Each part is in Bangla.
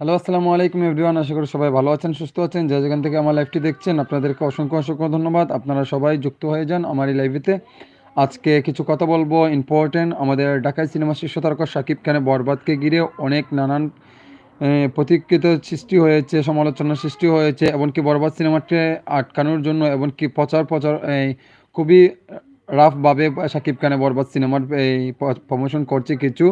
হ্যালো আসসালামু আলাইকুম এভরিওয়ান আশা করি সবাই ভালো আছেন সুস্থ আছেন। যে যেখান থেকে আমার লাইভটি দেখছেন আপনাদেরকে অসংখ্য অসংখ্য ধন্যবাদ। আপনারা সবাই যুক্ত হয়ে যান আমার এই লাইভেতে আজকে কিছু কথা বলব ইম্পর্টেন্ট আমাদের ঢাকায় সিনেমা শীর্ষ তারকা শাকিব খানের বরবাদকে ঘিরে অনেক নানান এ, প্রতিক্রিয়া সৃষ্টি হয়েছে সমালোচনার সৃষ্টি হয়েছে এমনকি বরবাদ সিনেমাকে আটকানোর জন্য এমনকি প্রচার প্রচার খুবই রাফভাবে শাকিব খানের বরবাদ সিনেমার এই প্রমোশন করছে কিছু।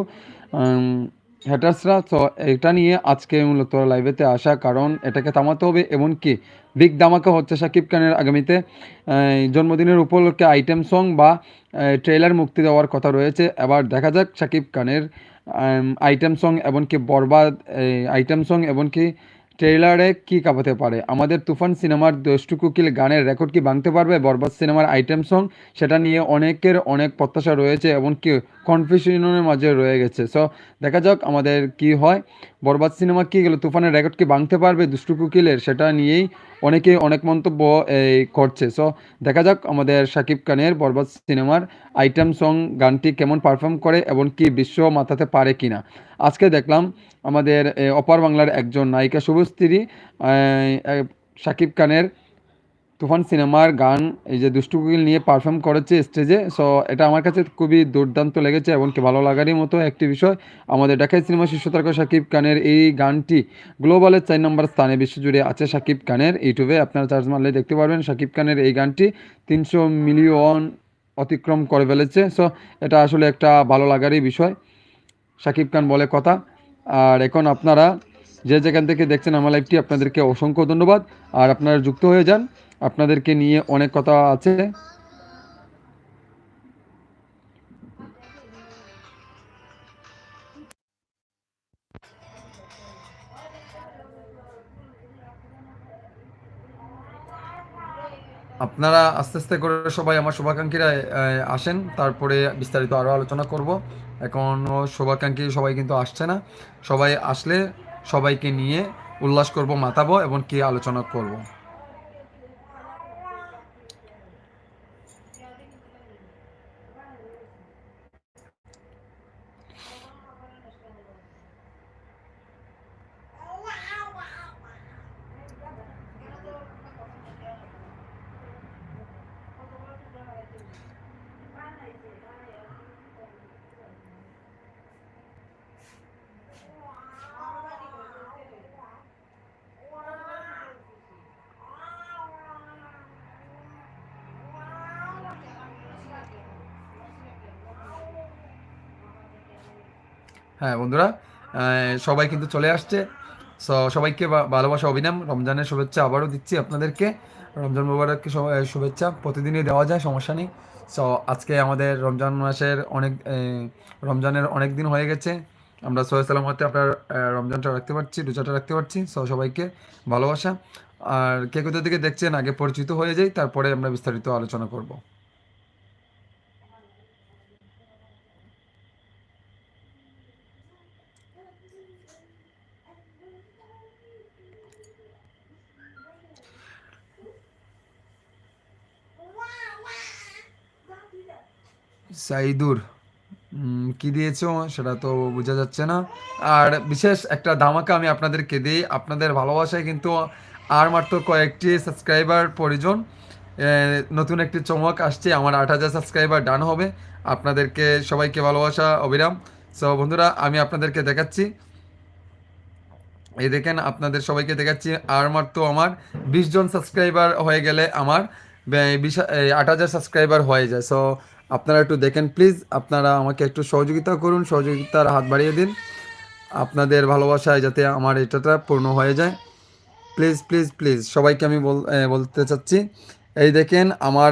হ্যাটার্সরা তো এটা নিয়ে আজকে মূলত লাইভেতে আসা, কারণ এটাকে থামাতে হবে। এমনকি বিগ ধামাকা হচ্ছে শাকিব খানের আগামীতে জন্মদিনের উপলক্ষে আইটেম সং বা ট্রেলার মুক্তি দেওয়ার কথা রয়েছে। এবার দেখা যাক শাকিব খানের আইটেম সং, এমনকি বরবাদ আইটেম সং, এমনকি ট্রেলারে কী কাঁপাতে পারে? আমাদের তুফান সিনেমার দোষ্টু কুকিল গানের রেকর্ড কি ভাঙতে পারবে? বরবাদ সিনেমার আইটেম সং, সেটা নিয়ে অনেকের অনেক প্রত্যাশা রয়েছে এবং কি কনফিউশনের মাঝে রয়ে গেছে। সো দেখা যাক আমাদের কি হয়। বরবাদ সিনেমা কি গেল তুফানের রেকর্ড কি ভাঙতে পারবে? দুষ্টু কুকিলের সেটা নিয়েই অনেকে অনেক মন্তব্য এই, করছে। সো দেখা যাক আমাদের শাকিব খানের বরবাদ সিনেমার আইটেম সং গানটি কেমন পারফর্ম করে এবং কি বিশ্ব মাথাতে পারে কিনা। আজকে দেখলাম আমাদের অপার বাংলার একজন নায়িকা শুভস্ত্রী শাকিব খানের তুফান সিনেমার গান, এই যে দুষ্টু কুকিল নিয়ে পারফর্ম করেছে স্টেজে সো এটা আমার কাছে খুবই দুর্দান্ত লেগেছে এবং কি ভালো লাগারই মতো একটি বিষয়। আমাদের ঢাকায় সিনেমা শীর্ষ তারকা শাকিব খানের এই গানটি গ্লোবালের চার নম্বর স্থানে বিশ্বজুড়ে আছে শাকিব খানের। ইউটিউবে আপনারা চার্জ মারলে দেখতে পারবেন শাকিব খানের এই গানটি। তিনশো মিলিয়ন অতিক্রম করে ফেলেছে সো এটা আসলে একটা ভালো লাগারই বিষয়। শাকিব খান বলে কথা। আর এখন আপনারা যে যেখান থেকে দেখছেন আমার লাইভটি আপনাদেরকে অসংখ্য ধন্যবাদ। আর আপনারা যুক্ত হয়ে যান। আপনাদেরকে নিয়ে অনেক কথা আছে। আপনারা আস্তে আস্তে করে সবাই আমার শুভাকাঙ্ক্ষীরা আসেন। তারপরে বিস্তারিত আরও আলোচনা করব। এখনও শুভাকাঙ্ক্ষী সবাই কিন্তু আসছে না। সবাই আসলে সবাইকে নিয়ে উল্লাস করব, মাতাবো এবং কি আলোচনা করব। হ্যাঁ বন্ধুরা সবাই কিন্তু চলে আসছে। সো সবাইকে ভালোবাসা, অভিনাম। রমজানের শুভেচ্ছা আবারও দিচ্ছি আপনাদেরকে। রমজান মুবারককে শুভেচ্ছা। প্রতিদিনই দেওয়া যায়, সমস্যা নেই। সো আজকে আমাদের রমজান মাসের অনেক রমজানের অনেক দিন হয়ে গেছে। আমরা সহি সালামতে আপনার রমজানটা রাখতে পারছি, রোজাটা রাখতে পারছি। সো সবাইকে ভালোবাসা। আর কে কোথা থেকে দেখছেন, আগে পরিচিত হয়ে যাই, তারপরে আমরা বিস্তারিত আলোচনা করব। সাইদুর কি দিয়েছ? সেটা তো বোঝা যাচ্ছে না। আর বিশেষ একটা ধামাকা আমি আপনাদেরকে দিই। আপনাদের ভালোবাসায় কিন্তু আর মাত্র কয়েকটি সাবস্ক্রাইবার প্রয়োজন। নতুন একটি চমক আসছে, আমার আট হাজার সাবস্ক্রাইবার ডান হবে। আপনাদেরকে সবাইকে ভালোবাসা, অবিরাম। সো বন্ধুরা, আমি আপনাদেরকে দেখাচ্ছি। এই দেখেন, আপনাদের সবাইকে দেখাচ্ছি। আর মাত্র আমার বিশ জন সাবস্ক্রাইবার হয়ে গেলে আমার বিশ আট হাজার সাবস্ক্রাইবার হয়ে যায়। সো আপনারা একটু দেখেন প্লিজ আপনারা আমাকে একটু সহযোগিতা করুন, সহযোগিতার হাত বাড়িয়ে দিন। আপনাদের ভালোবাসায় যাতে আমার এটাটা পূর্ণ হয়ে যায়। প্লিজ প্লিজ প্লিজ সবাইকে আমি বল বলতে চাচ্ছি। এই দেখেন, আমার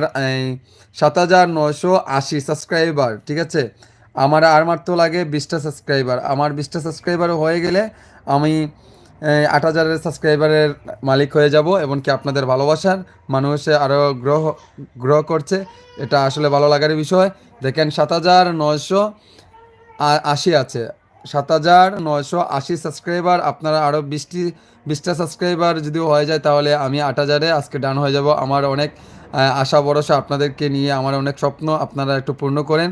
সাত হাজার নশো আশি সাবস্ক্রাইবার ঠিক আছে? আমার আর মাত্র লাগে বিশটা সাবস্ক্রাইবার আমার বিশটা সাবস্ক্রাইবার হয়ে গেলে আমি আট হাজারের সাবস্ক্রাইবারের মালিক হয়ে যাব এমনকি আপনাদের ভালোবাসার মানুষ আরও গ্রহ গ্রহ করছে। এটা আসলে ভালো লাগার বিষয়। দেখেন সাত হাজার নয়শো আশি আছে। সাত হাজার নয়শো আশি সাবস্ক্রাইবার আপনারা আরও বিশটি, বিশটা সাবস্ক্রাইবার যদি হয়ে যায় তাহলে আমি আট হাজারে আজকে ডান হয়ে যাব। আমার অনেক আশা, ভরসা আপনাদেরকে নিয়ে আমার অনেক স্বপ্ন আপনারা একটু পূর্ণ করেন।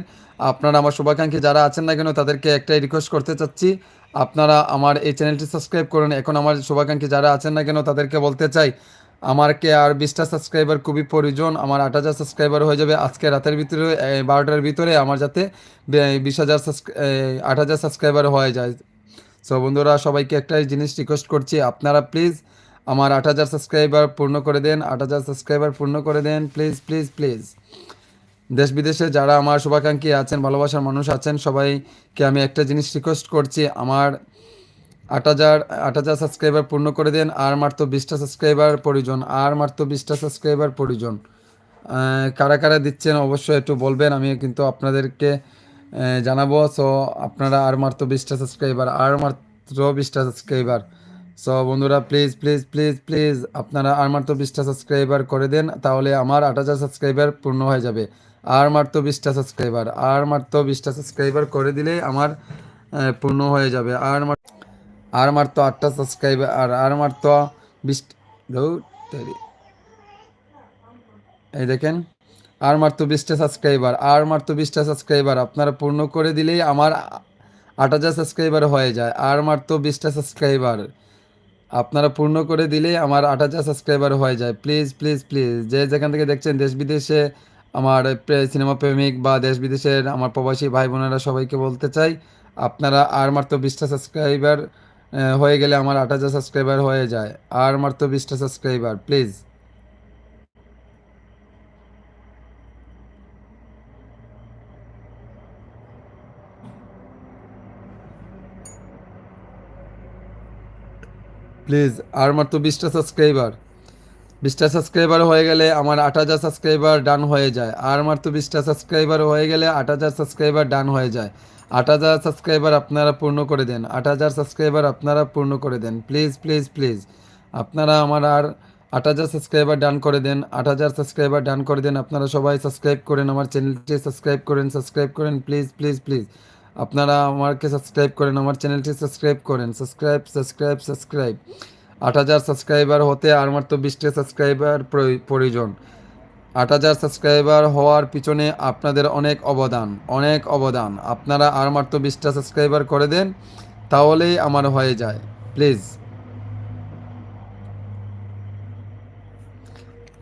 আপনারা আমার শুভাকাঙ্ক্ষী যারা আছেন না কেন তাদেরকে একটাই রিকোয়েস্ট করতে চাচ্ছি আপনারা আমার এই চ্যানেলটি সাবস্ক্রাইব করুন। এখন আমার শুভাকাঙ্ক্ষী যারা আছেন না কেন, তাদেরকে বলতে চাই আমারকে আর বিশটা সাবস্ক্রাইবার খুবই প্রয়োজন, আমার আট হাজার সাবস্ক্রাইবার হয়ে যাবে আজকে রাতের ভিতরে বারোটার ভিতরে আমার যাতে বিশ হাজার আট হাজার সাবস্ক্রাইবার হয়ে যায়। সো বন্ধুরা, সবাইকে একটাই জিনিস রিকোয়েস্ট করছি, আপনারা প্লিজ আমার আট হাজার সাবস্ক্রাইবার পূর্ণ করে দেন, আট হাজার সাবস্ক্রাইবার পূর্ণ করে দেন প্লিজ প্লিজ প্লিজ দেশ বিদেশে যারা আমার শুভাকাঙ্ক্ষী আছেন, ভালোবাসার মানুষ আছেন, সবাইকে আমি একটা জিনিস রিকোয়েস্ট করছি। আমার আট হাজার আট হাজার সাবস্ক্রাইবার পূর্ণ করে দেন, আর মাত্র বিশটা সাবস্ক্রাইবার প্রয়োজন, আর মাত্র বিশটা সাবস্ক্রাইবার প্রয়োজন। কারা কারা দিচ্ছেন অবশ্যই একটু বলবেন, আমি কিন্তু আপনাদেরকে জানাব। সো আপনারা আর মাত্র বিশটা সাবস্ক্রাইবার আর মাত্র বিশটা সাবস্ক্রাইবার সো বন্ধুরা প্লিজ প্লিজ প্লিজ প্লিজ আপনারা আর মাত্র বিশটা সাবস্ক্রাইবার করে দেন, তাহলে আমার আট হাজার সাবস্ক্রাইবার পূর্ণ হয়ে যাবে। আর মাত্র বিশটা সাবস্ক্রাইবার আর মাত্র বিশটা সাবস্ক্রাইবার করে দিলে আমার পূর্ণ হয়ে যাবে। আর আর মাত্র আটটা সাবস্ক্রাইবার আর আর মাত্র বিশ এই দেখেন, আর মাত্র বিশটা সাবস্ক্রাইবার আর মাত্র বিশটা সাবস্ক্রাইবার আপনারা পূর্ণ করে দিলেই আমার আট হাজার সাবস্ক্রাইবার হয়ে যায়। আর মাত্র বিশটা সাবস্ক্রাইবার আপনারা পূর্ণ করে দিলেই আমার আট হাজার সাবস্ক্রাইবার হয়ে যায়। প্লিজ প্লিজ প্লিজ যে যেখান থেকে দেখছেন দেশ বিদেশে আমার সিনেমা প্রেমিক বা দেশ বিদেশের আমার প্রবাসী ভাই বোনেরা সবাইকে বলতে চাই, আপনারা আর মাত্র বিশটা সাবস্ক্রাইবার হয়ে গেলে আমার আট হাজার সাবস্ক্রাইবার হয়ে যায়। আর মাত্র বিশটা সাবস্ক্রাইবার প্লিজ প্লিজ আর মাত্র বিশটা সাবস্ক্রাইবার বিশটা সাবস্ক্রাইবার হয়ে গেলে আমার আট হাজার সাবস্ক্রাইবার ডান হয়ে যায়। আর মাত্র বিশটা সাবস্ক্রাইবার হয়ে গেলে আট হাজার সাবস্ক্রাইবার ডান হয়ে যায়। আট হাজার সাবস্ক্রাইবার আপনারা পূর্ণ করে দেন। আট হাজার সাবস্ক্রাইবার আপনারা পূর্ণ করে দেন। প্লিজ প্লিজ প্লিজ আপনারা আমার আর আট হাজার সাবস্ক্রাইবার ডান করে দেন। আট হাজার সাবস্ক্রাইবার ডান করে দেন। আপনারা সবাই সাবস্ক্রাইব করেন। আমার চ্যানেলটি সাবস্ক্রাইব করেন সাবস্ক্রাইব করেন। প্লিজ প্লিজ প্লিজ আপনারা আমাকে সাবস্ক্রাইব করেন। আমার চ্যানেলটি সাবস্ক্রাইব করেন। সাবস্ক্রাইব সাবস্ক্রাইব সাবস্ক্রাইব আট হাজার সাবস্ক্রাইবার হতে আর মাত্র বিশটা সাবস্ক্রাইবার প্রয়োজন। আট হাজার সাবস্ক্রাইবার হওয়ার পিছনে আপনাদের অনেক অবদান অনেক অবদান। আপনারা আর মাত্র বিশটা সাবস্ক্রাইবার করে দেন, তাহলেই আমার হয়ে যায়। প্লিজ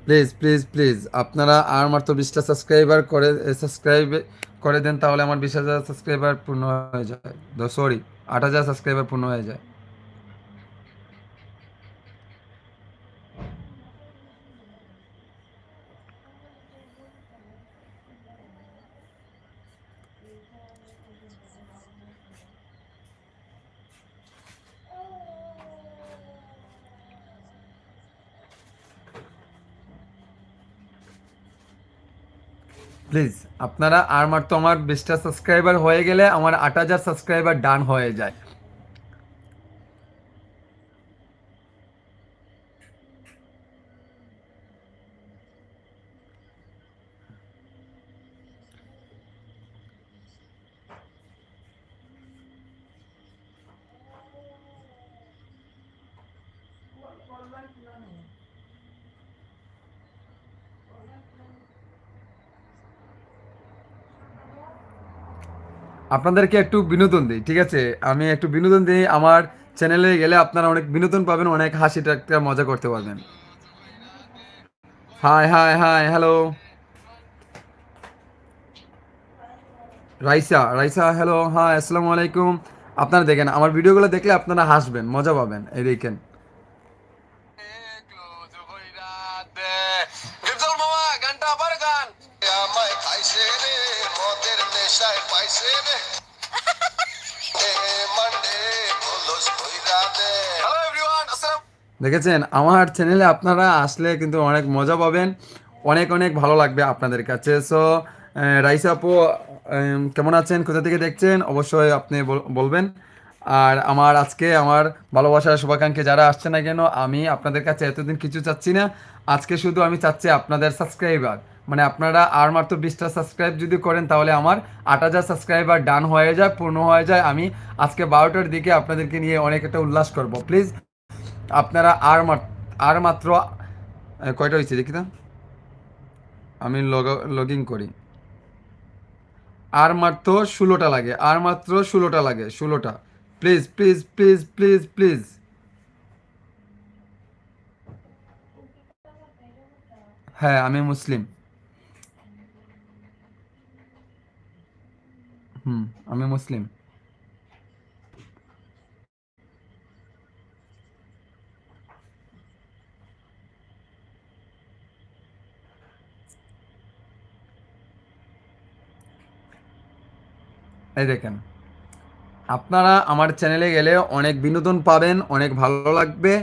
প্লিজ প্লিজ প্লিজ আপনারা আর মাত্র বিশটা সাবস্ক্রাইবার করে সাবস্ক্রাইব করে দেন, তাহলে আমার বিশ হাজার সাবস্ক্রাইবার পূর্ণ হয়ে যায়। সরি আট হাজার সাবস্ক্রাইবার পূর্ণ হয়ে যায়। প্লিজ আপনারা আর তো আমার বিশটা সাবস্ক্রাইবার হয়ে গেলে আমার আট হাজার সাবস্ক্রাইবার ডান হয়ে যায়। আপনাদেরকে একটু বিনোদন দিই, ঠিক আছে? আমি একটু বিনোদন দিই, আমার চ্যানেলে গেলে আপনারা অনেক বিনোদন পাবেন, অনেক হাসি একটা মজা করতে পারবেন। Hi hi hi hello Raisa Raisa hello হ্যাঁ আসসালামু আলাইকুম। আপনারা দেখেন, আমার ভিডিওগুলো দেখলে আপনারা হাসবেন, মজা পাবেন, এই দেখেন। দেখেছেন? আমার চ্যানেলে আপনারা আসলে কিন্তু অনেক মজা পাবেন। অনেক অনেক ভালো লাগবে আপনাদের কাছে। সো রাইসা আপু কেমন আছেন? কোথা থেকে দেখছেন? অবশ্যই আপনি বলবেন। আর আমার আজকে আমার ভালোবাসার শুভাকাঙ্ক্ষী যারা আসছে না কেন, আমি আপনাদের কাছে এতদিন কিছু চাচ্ছি না। আজকে শুধু আমি চাচ্ছি আপনাদের সাবস্ক্রাইবার মানে আপনারা আর মাত্র বিশটা সাবস্ক্রাইব যদি করেন, তাহলে আমার আট হাজার সাবস্ক্রাইবার ডান হয়ে যায়, পূর্ণ হয়ে যায়। আমি আজকে বারোটার দিকে আপনাদেরকে নিয়ে অনেক একটা উল্লাস করব। প্লিজ আপনারা আর আর মাত্র কয়টা হয়েছে দেখি আমি লগ, লগইন করি। আর মাত্র ষোলোটা লাগে, আর মাত্র ষোলোটা লাগে, ষোলোটা। Please please please please please. হ্যাঁ আমি মুসলিম। হুম, আমি মুসলিম। এই দেখেন, আপনারা আমার চ্যানেলে গেলে অনেক বিনোদন পাবেন, অনেক ভালো লাগবে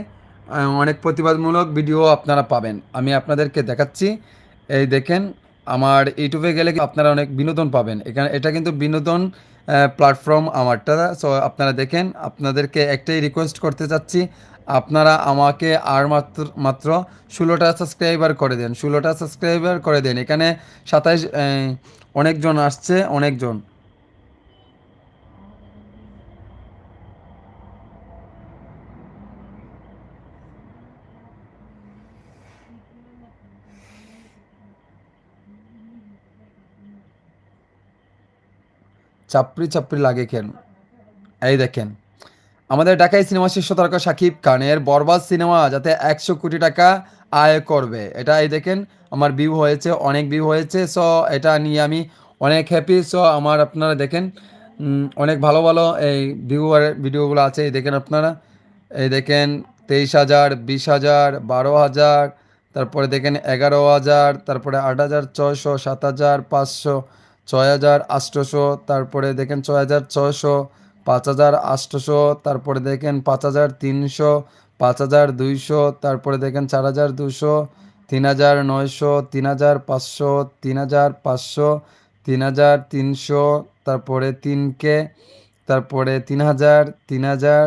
অনেক প্রতিবাদমূলক ভিডিও আপনারা পাবেন। আমি আপনাদেরকে দেখাচ্ছি, এই দেখেন, আমার ইউটিউবে গেলে আপনারা অনেক বিনোদন পাবেন। এখানে, এটা কিন্তু বিনোদন প্ল্যাটফর্ম আমারটা। সো আপনারা দেখেন, আপনাদেরকে একটাই রিকোয়েস্ট করতে চাচ্ছি, আপনারা আমাকে আর মাত্র মাত্র ষোলোটা সাবস্ক্রাইবার করে দেন। ষোলোটা সাবস্ক্রাইবার করে দেন। এখানে সাতাইশ অনেকজন আসছে, অনেকজন। চাপড়ি চাপড়ি লাগে কেন? এই দেখেন, আমাদের ঢাকায় সিনেমা শীর্ষ তারকা শাকিব খানের বরবাদ সিনেমা যাতে একশো কোটি টাকা আয় করবে। এটা এই দেখেন, আমার ভিউ হয়েছে, অনেক ভিউ হয়েছে সো এটা নিয়ে আমি অনেক হ্যাপি সো আমার আপনারা দেখেন অনেক ভালো ভালো এই ভিউয়ার ভিডিওগুলো আছে, এই দেখেন আপনারা, এই দেখেন তেইশ হাজার, বিশ হাজার, বারো হাজার, তারপরে দেখেন এগারো হাজার, তারপরে আট হাজার, ছয়শো, সাত হাজার, পাঁচশো ছয় হাজার আটশোশো তারপরে দেখেন ছয় হাজার ছয়শো, পাঁচ হাজার আটশোশো তারপরে দেখেন পাঁচ হাজার তিনশো, পাঁচ হাজার দুইশো, তারপরে দেখেন চার হাজার দুশো তিন হাজার নয়শো, তিন হাজার পাঁচশো, তিন হাজার পাঁচশো, তিন হাজার তিনশো, তারপরে তিনকে, তারপরে তিন হাজার তিন হাজার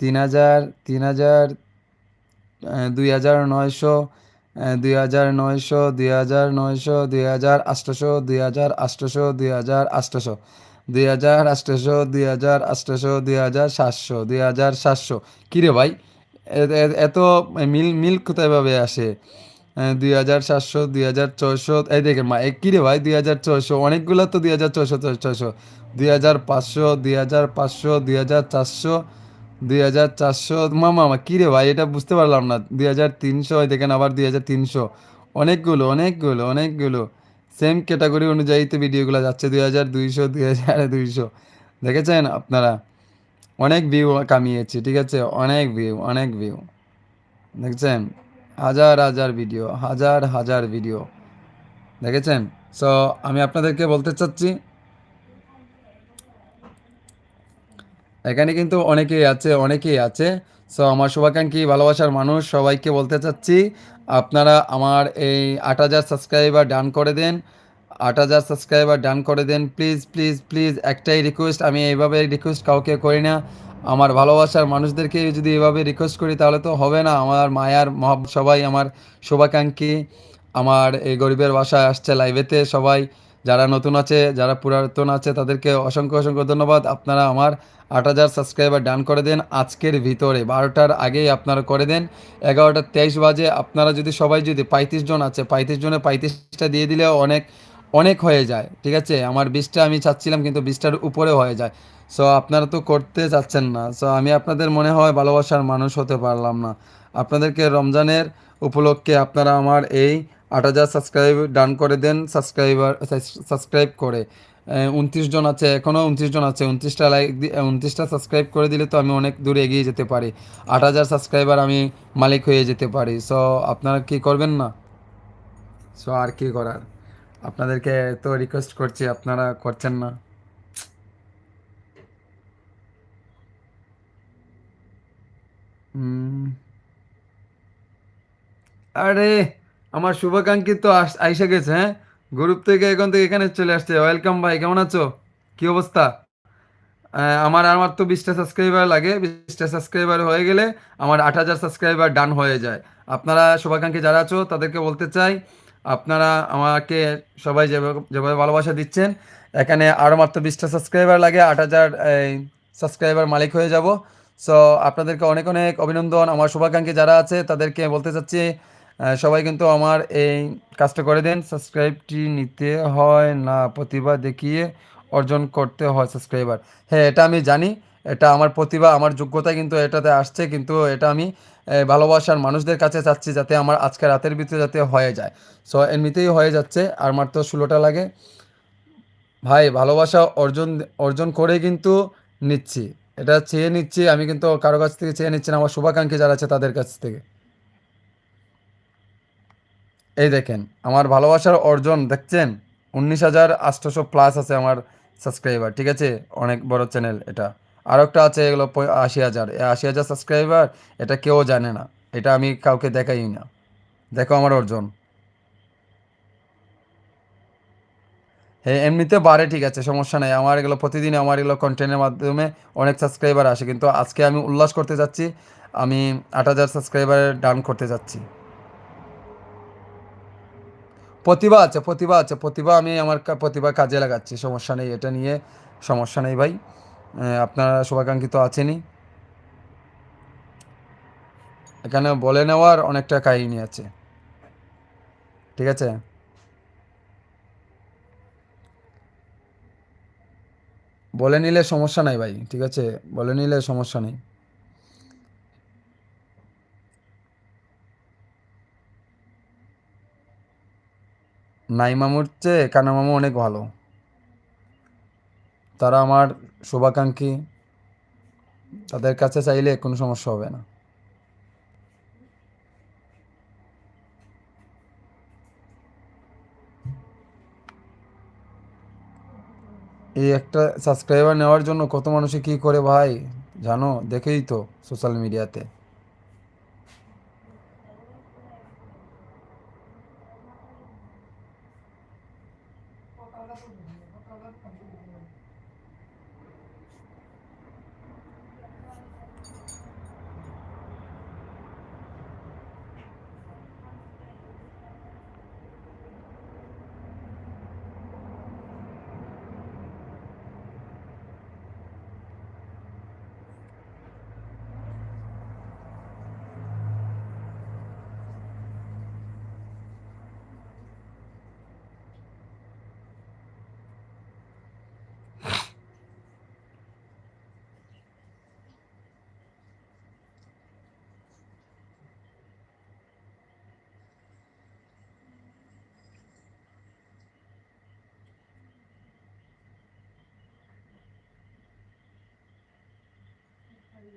তিন হাজার তিন হাজার দুই হাজার নয়শো দুই হাজার নয়শো দুই হাজার নয়শো দুই হাজার আটশোশো দুই হাজার আটশোশো দুই হাজার আটশোশো দুই হাজার আটশোশো দুই হাজার আটশোশো দুই হাজার সাতশো দুই হাজার সাতশো কিরে ভাই এত মিল মিল কোথায় ভাবে আসে দুই হাজার সাতশো দুই হাজার ছয়শো এই দেখেন মা এ কিরে ভাই দুই হাজার ছয়শো অনেকগুলো তো দুই হাজার ছয়শো ছয়শো দুই হাজার পাঁচশো দুই হাজার পাঁচশো দুই হাজার চারশো দুই হাজার চারশো মামা, মা কী রে ভাই, এটা বুঝতে পারলাম না। দুই হাজার তিনশো দেখেন আবার দুই হাজার তিনশো। অনেকগুলো অনেকগুলো অনেকগুলো। সেম ক্যাটাগরি অনুযায়ী তো ভিডিওগুলো যাচ্ছে, দুই হাজার দুইশো, দুই হাজার দুইশো। দেখেছেন আপনারা? অনেক ভিউ কামিয়েছি, ঠিক আছে? অনেক ভিউ অনেক ভিউ দেখছেন? হাজার হাজার ভিডিও হাজার হাজার ভিডিও দেখেছেন? সো আমি আপনাদেরকে বলতে চাচ্ছি এখানে কিন্তু অনেকেই আছে অনেকেই আছে। সো আমার শুভাকাঙ্ক্ষী, ভালোবাসার মানুষ, সবাইকে বলতে চাচ্ছি, আপনারা আমার এই আট হাজার সাবস্ক্রাইবার ডান করে দেন। আট হাজার সাবস্ক্রাইবার ডান করে দেন। প্লিজ প্লিজ প্লিজ একটাই রিকোয়েস্ট আমি এইভাবে রিকোয়েস্ট কাউকে করি না। আমার ভালোবাসার মানুষদেরকে যদি এভাবে রিকোয়েস্ট করি, তাহলে তো হবে না। আমার মায়ার মহাব সবাই আমার শুভাকাঙ্ক্ষী। আমার এই গরিবের বাসায় আসছে লাইভেতে সবাই। যারা নতুন আছে, যারা পুরাতন আছে, তাদেরকে অসংখ্য অসংখ্য ধন্যবাদ। আপনারা আমার আট হাজার সাবস্ক্রাইবার ডান করে দেন। আজকের ভিতরে বারোটার আগেই আপনারা করে দেন। এগারোটা তেইশ বাজে, আপনারা যদি সবাই যদি পঁয়ত্রিশ জন আছে, পঁয়ত্রিশ জনে পঁয়ত্রিশটা দিয়ে দিলেও অনেক অনেক হয়ে যায়, ঠিক আছে? আমার বিশটা আমি চাচ্ছিলাম, কিন্তু বিশটার উপরে হয়ে যায়। সো আপনারা তো করতে চাচ্ছেন না। সো আমি আপনাদের মনে হয় ভালোবাসার মানুষ হতে পারলাম না। আপনাদেরকে রমজানের উপলক্ষে আপনারা আমার এই আট হাজার সাবস্ক্রাইব ডান করে দেন সাবস্ক্রাইবার সাবস্ক্রাইব করে। উনত্রিশ জন আছে, এখনও উনত্রিশ জন আছে। উনত্রিশটা লাইক উনত্রিশটা সাবস্ক্রাইব করে দিলে তো আমি অনেক দূরে এগিয়ে যেতে পারি। আট হাজার সাবস্ক্রাইবার আমি মালিক হয়ে যেতে পারি। সো আপনারা কি করবেন না? সো আর কি করার? আপনাদেরকে তো রিকোয়েস্ট করছি, আপনারা করছেন না। আরে! আমার শুভাকাঙ্ক্ষী তো আইসা গেছে হ্যাঁ? গ্রুপ থেকে এখন থেকে এখানে চলে আসছে। ওয়েলকাম ভাই, কেমন আছো? কি অবস্থা? আমার আমার তো বিশটা সাবস্ক্রাইবার লাগে। বিশটা সাবস্ক্রাইবার হয়ে গেলে আমার আট হাজার সাবস্ক্রাইবার ডান হয়ে যায়। আপনারা শুভাকাঙ্ক্ষী যারা আছো, তাদেরকে বলতে চাই, আপনারা আমাকে সবাই যেভাবে ভালোবাসা দিচ্ছেন, এখানে আরও মাত্র বিশটা সাবস্ক্রাইবার লাগে, আট হাজার সাবস্ক্রাইবার মালিক হয়ে যাব। সো আপনাদেরকে অনেক অনেক অভিনন্দন। আমার শুভাকাঙ্ক্ষী যারা আছে, তাদেরকে বলতে চাচ্ছি সবাই কিন্তু আমার এই কাজটা করে দেন। সাবস্ক্রাইবটি নিতে হয় না, প্রতিভা দেখিয়ে অর্জন করতে হয় সাবস্ক্রাইবার। হ্যাঁ এটা আমি জানি, এটা আমার প্রতিভা, আমার যোগ্যতা কিন্তু এটাতে আসছে, কিন্তু এটা আমি ভালোবাসার মানুষদের কাছে চাচ্ছি যাতে আমার আজকে রাতের ভিতরে যাতে হয়ে যায়। সো এমনিতেই হয়ে যাচ্ছে, আর মাত্র ষোলোটা লাগে। ভাই, ভালোবাসা অর্জন অর্জন করে কিন্তু নিচ্ছি। এটা চেয়ে নিচ্ছি, আমি কিন্তু কারও কাছ থেকে চেয়ে নিচ্ছি না, আমার শুভাকাঙ্ক্ষী যারা আছে তাদের কাছ থেকে। এই দেখেন, আমার ভালোবাসার অর্জন, দেখছেন? উনিশ হাজার আটশোশো প্লাস আছে আমার সাবস্ক্রাইবার ঠিক আছে? অনেক বড় চ্যানেল এটা। আর একটা আছে, এগুলো আশি হাজার। আশি হাজার সাবস্ক্রাইবার এটা কেউ জানে না। এটা আমি কাউকে দেখাই না। দেখো আমার অর্জন। হ্যাঁ এমনিতে বাড়ে, ঠিক আছে, সমস্যা নেই। আমার এগুলো প্রতিদিন আমার এগুলো কন্টেন্টের মাধ্যমে অনেক সাবস্ক্রাইবার আসে। কিন্তু আজকে আমি উল্লাস করতে যাচ্ছি, আমি আট হাজার সাবস্ক্রাইবারের ডান করতে যাচ্ছি। প্রতিভা আছে প্রতিভা আছে, প্রতিভা আমি আমার প্রতিভা কাজে লাগাচ্ছি, সমস্যা নেই, এটা নিয়ে সমস্যা নেই ভাই। আপনারা শুভাকাঙ্ক্ষী তো আছেনই। এখানে বলে নেওয়ার অনেকটা কাহিনী আছে। ঠিক আছে? বলে নিলে সমস্যা নাই ভাই, ঠিক আছে? বলে নিলে সমস্যা নেই। নাই মামুর চেয়ে কানা মামু অনেক ভালো। তারা আমার শুভাকাঙ্ক্ষী। তাদের কাছে চাইলে কোনো সমস্যা হবে না। এই একটা সাবস্ক্রাইবার নেওয়ার জন্য কত মানুষে কি করে ভাই? জানো, দেখেই তো সোশ্যাল মিডিয়াতে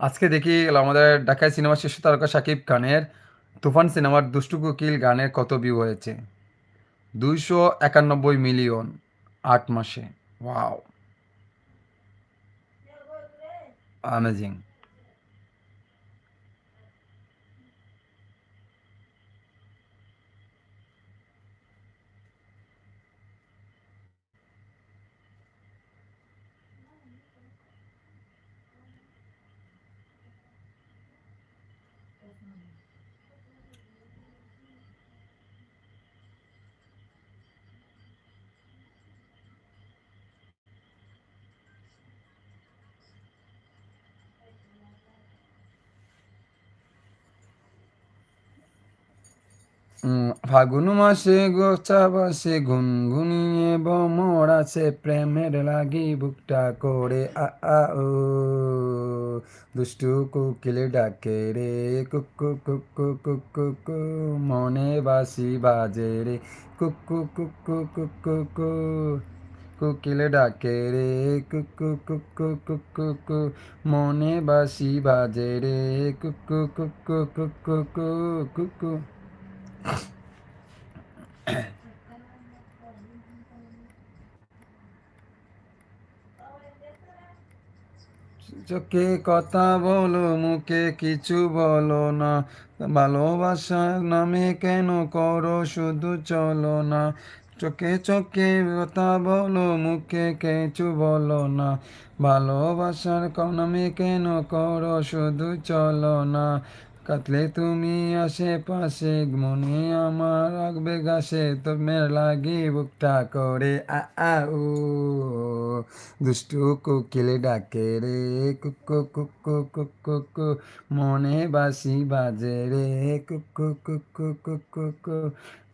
আজকে দেখি আমাদের ঢাকায় সিনেমা শীর্ষ তারকা শাকিব খানের তুফান সিনেমার দুষ্টুকু কিল গানের কত ভিউ হয়েছে? দুইশো একানব্বই মিলিয়ন আট মাসে। ওয়াও অ্যামেজিং ফাগুন মাসে গোচা বাসে গুনগুনিয়ে বমর আছে প্রেমের লাগি বুকটা করে আ আ ও দুষ্টু কোকিল ডাকে রে কুকু কুকু কুকু কু মনে বাসি বাজে রে কুকু কুকু কুকু কু কোকিল ডাকে রে কুকু কুকু কুকু কু মনে বাসি বাজে রে কুকু কুকু কুকু কু কুকু চোখে কথা বলো, মুখে কিছু বলো না। ভালোবাসার নামে কেন করো, শুধু চলো না। চোখে চোখে কথা বলো, মুখে কিছু বলো না। ভালোবাসার নামে কেন করো, শুধু চলো না। কাতলে তুমি আশেপাশে মনে আমার রাখবে গাছে তোমার লাগি বুকটা করে আ আ ও দুষ্টু কোকিল ডাকে রে কুকু কুকু কুকু কু মনে বাসি বাজে রে কুকু কুকু কুকু কু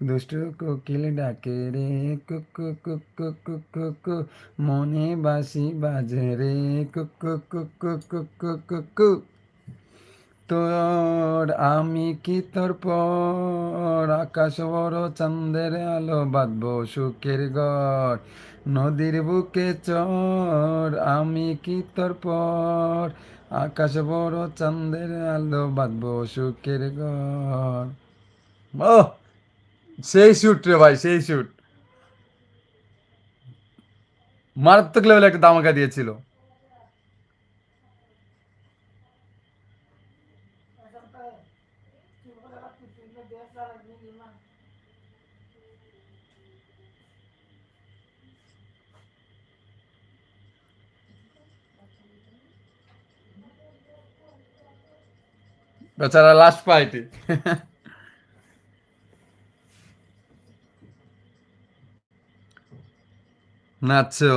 দুষ্টু কোকিল ডাকে রে কুকু কুকু কুকু কু মনে বাসি বাজে রে কুকু কুকু কুকু কুকু তোর, আমি কি তোর পর? আকাশ বড়, চাঁদের আলো, বাঁধবো সুখের ঘর, নদীর বুকে চর, আমি কি তোর পর? আকাশ বড়, চাঁদের আলো, বাঁধবো সুখের ঘর। ও সেই শুট রে ভাই, সেই শুট মারাত্মক লেভেলে একটা দামাকা দিয়েছিল। বেচারা লাস্ট পাইটি নাচছো